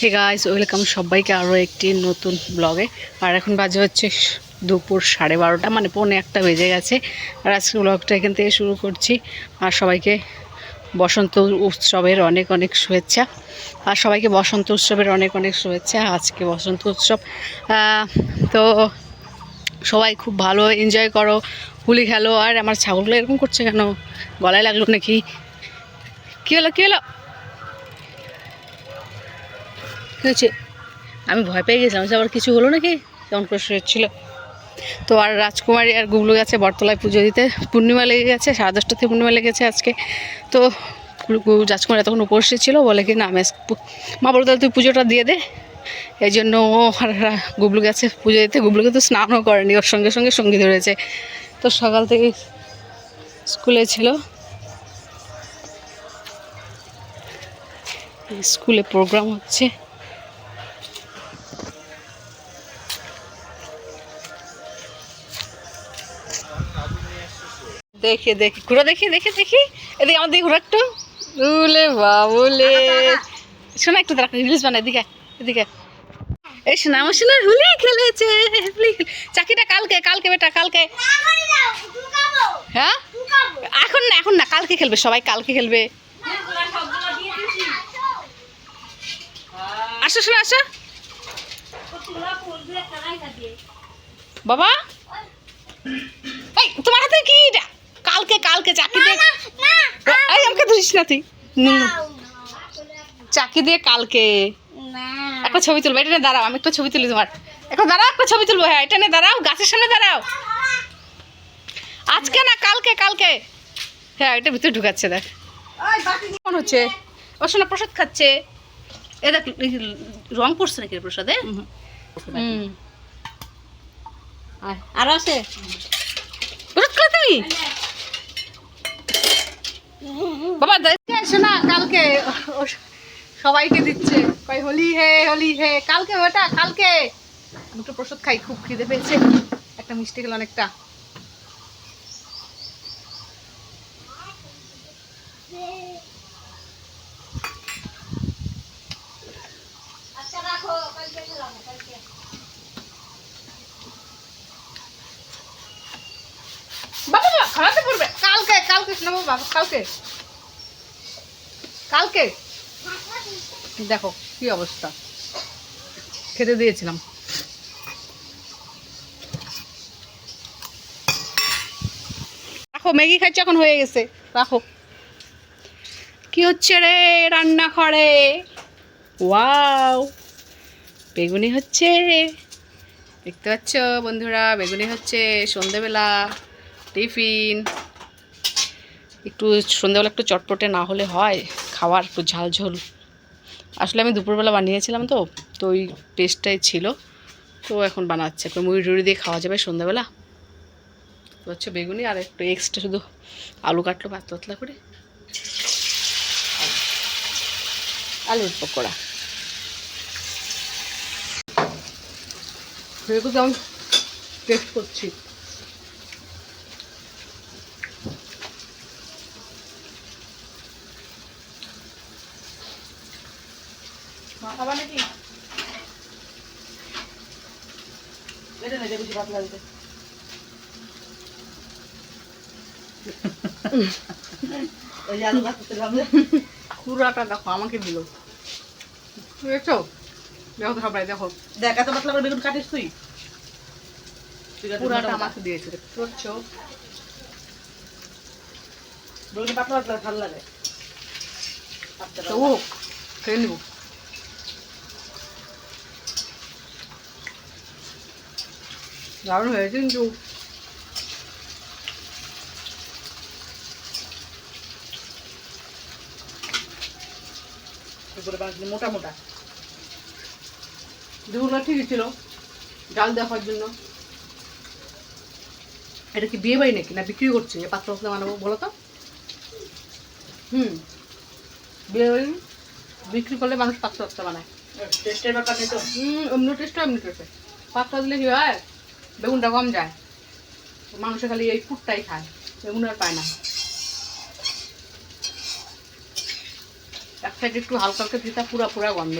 Hey guys welcome সবাইকে আরও একটি নতুন ব্লগে আর এখন বাজে হচ্ছে দুপুর সাড়ে বারোটা মানে পৌনে একটা বেজে গেছে। আর আজকে ব্লগটা এখান থেকে শুরু করছি। আর সবাইকে বসন্ত উৎসবের অনেক অনেক শুভেচ্ছা। আর সবাইকে বসন্ত উৎসবের অনেক অনেক শুভেচ্ছা, আজকে বসন্ত উৎসব। তো সবাই খুব ভালো এনজয় করো, হোলি খেলো। আর আমার ছাগলগুলো এরকম করছে কেন? গলায় লাগল নাকি? কী হলো কী হলো? হয়েছে? আমি ভয় পেয়ে গেছিলাম যে আবার কিছু হলো নাকি? কেমন করে শুয়েছিল তো আর রাজকুমারী আর গুগলু গেছে বটতলায় পুজো দিতে। পূর্ণিমা লেগে গেছে, সাড়ে দশটা থেকে পূর্ণিমা লেগেছে আজকে। তো রাজকুমারী তখন উপস্থিত ছিল, বলে কি, না মা বলতো তুই পুজোটা দিয়ে দে। এই জন্য ও আর গুবলু গেছে পুজো দিতে। গুবলুকে তো স্নানও করেনি, ওর সঙ্গে সঙ্গে সঙ্গী ধরেছে তো সকাল থেকে স্কুলে ছিল। স্কুলে প্রোগ্রাম হচ্ছে। দেখে, দেখি, ঘুরে দেখি দেখি দেখি। এদিকে আমার দিকে ঘুরে একটু। উলে বাবুলে। শোনা একটু দাঁড়া রিলস বানা এদিকে এদিকে। এই শোনা, আমার শোনা হুলি খেলেছে চাকিটা কালকে কালকে বেটা, কালকে। হ্যাঁ? এখন না এখন না, কালকে খেলবে, সবাই কালকে খেলবে। আসো, শোনা, আসো। বাবা এই তোমার হাতে কি এটা কালকে কালকে চাকি দিয়ে আমাকে না তুই চাকি দিয়ে কালকে। একটা ছবি তুলবো এটা নিয়ে দাঁড়াও আমি একটা ছবি তুলি তোমার। এখন দাঁড়াও একটা ছবি তুলবো হ্যাঁ এটা নিয়ে দাঁড়াও গাছের সামনে দাঁড়াও। আজকে না কালকে কালকে। হ্যাঁ এটা ভিতরে ঢুকাচ্ছে দেখ। কেমন হচ্ছে? ও শোনা প্রসাদ খাচ্ছে। এ দেখ রং পড়ছে নাকি প্রসাদে? হুম আর আছে? প্রসাদ খাও তুমি? বাবা দেখে আসো না? কালকে সবাইকে দিচ্ছে। হোলি হে হোলি হে কালকে ওটা কালকে। আমি একটু প্রসাদ খাই খুব খিদে পেয়েছে। একটা মিষ্টি গেল অনেকটা বাবা বাবা খাওয়াতে পড়বে। কালকে কালকে শোনাবো বাবা, কালকে। কালকে? দেখো, কি অবস্থা। খেতে দিয়েছিলাম। রাখো, ম্যাগি খাচ্ছে এখন হয়ে গেছে। রাখো। কি হচ্ছে রে রান্না করে ওয়াও, বেগুনি হচ্ছে দেখতে পাচ্ছ বন্ধুরা, বেগুনি হচ্ছে সন্ধেবেলা, টিফিন। একটু সন্ধ্যাবেলা একটু চটপটে না হলে হয়, খাওয়ার একটু ঝাল ঝোল। আসলে আমি দুপুরবেলা বানিয়েছিলাম তো তো ওই টেস্টটাই ছিল। তো এখন বানাচ্ছে একটু মুড়ি টুড়ি দিয়ে খাওয়া যাবে সন্ধ্যাবেলা। তো হচ্ছে বেগুনি আর একটু এক্সট্রা শুধু আলু কাটলো পাতলা পাতলা করে। আলুর পকোড়া। এগুলো যেমন টেস্ট করছি। নাকি? এটা বেশি পাতলা পুরাটা দেখো আমাকে দিল। দেখো সবাই দেখো। দেখ এত পাতলা করে বেগুন কাটিস তুই। পুরাটা। আমাকে দিয়েছে বেগুন পাতলা পাতলা ভালো লাগে। তো ও খেয়ে নিব। দারুণ হয়েছে কিন্তু মোটা মোটা দুগুলো ঠিকই ছিল ডাল দেওয়ার জন্য এটা কি বিয়ে বাড়ি নাকি না বিক্রি করছে পাত্র পাতলা বানাবো বলো তো হুম বিয়ে বাড়ি বিক্রি করলে মানুষ পাত্র পাতলা বানায় টেস্টের ব্যাপার নেই তো হুম এমনি টেস্ট এমনি টেস্ট পাতলা দিলে কি হয় বেগুনটা কম যায়। মানুষে খালি এই ফুটটাই খায় বেগুন আর পায় না। এক সাইড একটু হালকা হালকা ফিতা পুরা পুরা গন্ধ।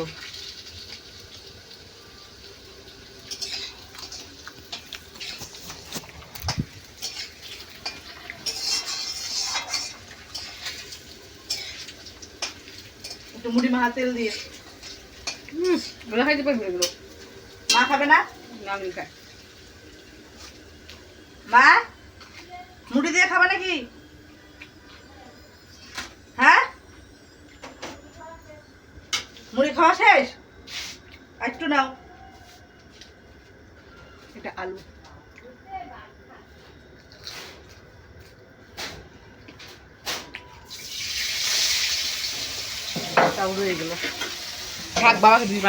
মুড়ি মাহা তেল দিয়ে। হুম খাইতে পারবে এগুলো? মা খাবে না? না আমি মা মুড়ি দিয়ে খাবে নাকি? হ্যাঁ? মুড়ি খাওয়া শেষ? একটু নাও। এটা আলু। তাও রয়ে গেল। থাক বাবাকে দিবি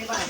এবার